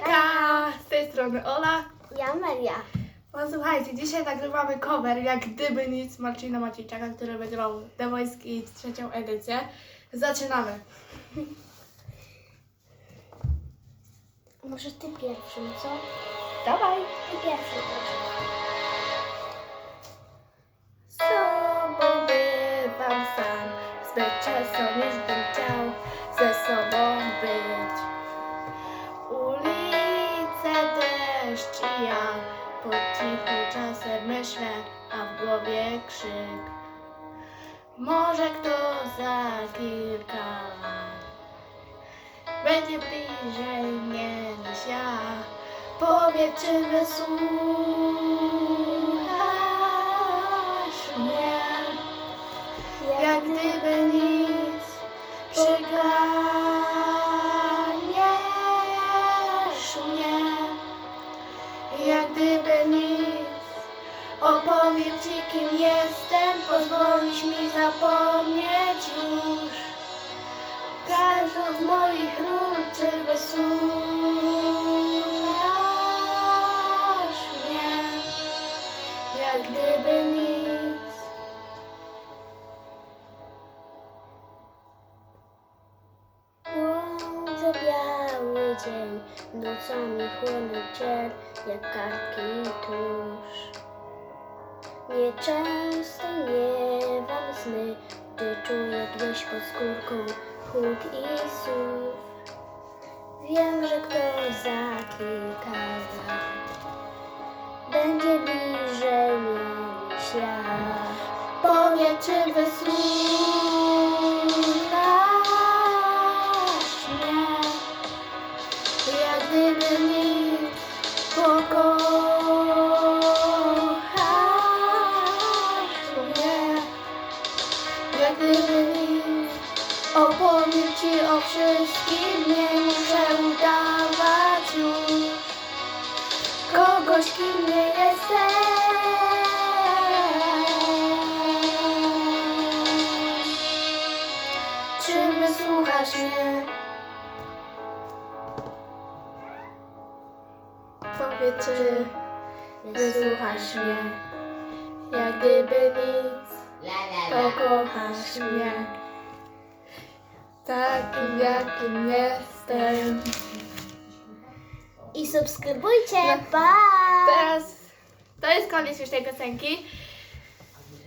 Hejka! Z tej strony Ola. Ja Maria. No słuchajcie, dzisiaj nagrywamy cover Jak gdyby nic Marcina Maciejczaka, który wygrał The Voice Kids trzecią edycję. Zaczynamy. Może ty pierwszym, co? Dawaj. Ty pierwszy proszę. Sobą bywam sam, zbyt często bym cichu czasem myślę, a w głowie krzyk. Może kto za kilka lat będzie bliżej mnie niż ja. Powiedz, czy wysłuchasz mnie, jak gdyby nic przyganiesz Opowiem ci, kim jestem, pozwolisz mi zapomnieć już. Każdą z moich ról, wysłuchasz mnie, jak gdyby nic. Błądzę biały dzień, nocami chłonę ciel, jak kartki i tusz. Nieczęsto miewam sny, gdy czuję gdzieś pod skórką chłód i słów. Wiem, że ktoś za kilka lat będzie bliżej mnie niż ja. Powiedz, czy wysłuchasz nic opowiem ci o wszystkim, nie muszę udawać już kogoś, kim nie jestem. Czy wysłuchasz mnie? Powiedz, czy wysłuchasz mnie? Jak gdyby nic, pokochasz mnie. Takim, jakim jestem. I subskrybujcie, pa! Teraz to jest koniec już tej piosenki.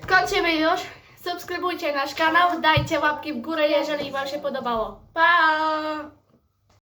Kończymy już. Subskrybujcie nasz kanał, dajcie łapki w górę, jeżeli Wam się podobało. Pa!